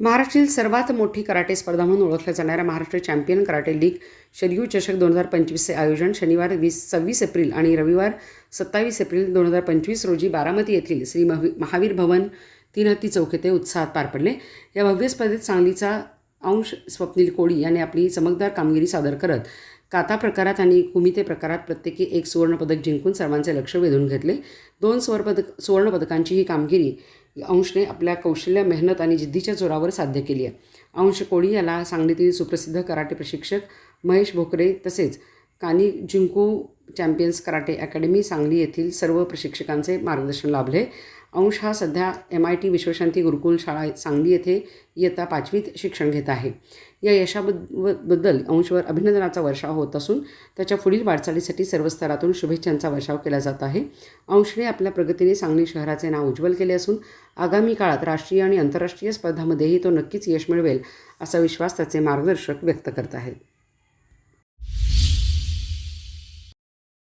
महाराष्ट्रातील सर्वात मोठी कराटे स्पर्धा म्हणून ओळखल्या जाणाऱ्या Maharashtra champion karate league Sharayu चषक दोन हजार पंचवीसचे आयोजन शनिवार वीस सव्वीस एप्रिल आणि रविवार सत्तावीस एप्रिल दोन हजार पंचवीस रोजी बारामती येथील श्री महा महावीर भवन तीन हत्ती चौक येथे उत्साहात पार पडले. या भव्य स्पर्धेत सांगलीचा अंश स्वप्नील कोळी यांनी आपली चमकदार कामगिरी सादर करत काता प्रकारात आणि कुमिते प्रकारात प्रत्येकी एक सुवर्णपदक जिंकून सर्वांचे लक्ष वेधून घेतले. दोन सुवर्णपदक सुवर्णपदकांची ही कामगिरी अंशने आपल्या कौशल्य मेहनत आणि जिद्दीच्या जोरावर साध्य केली आहे. अंश कोळी याला सांगलीतील सुप्रसिद्ध कराटे प्रशिक्षक महेश भोकरे तसेच कानी जिंकू चॅम्पियन्स कराटे अकॅडमी सांगली येथील सर्व प्रशिक्षकांचे मार्गदर्शन लाभले. अंश हा सध्या M I T Vishwashanti Gurukul शाळा सांगली येथे इयत्ता पाचवीत शिक्षण घेत आहे. या यशाबद्दबद्दल अंशवर अभिनंदनाचा वर्षाव होत असून त्याच्या पुढील वाटचालीसाठी सर्व स्तरातून शुभेच्छांचा वर्षाव केला जात आहे. अंशने आपल्या प्रगतीने सांगली शहराचे नाव उज्ज्वल केले असून आगामी काळात राष्ट्रीय आणि आंतरराष्ट्रीय स्पर्धामध्येही तो नक्कीच यश मिळवेल असा विश्वास त्याचे मार्गदर्शक व्यक्त करत आहेत.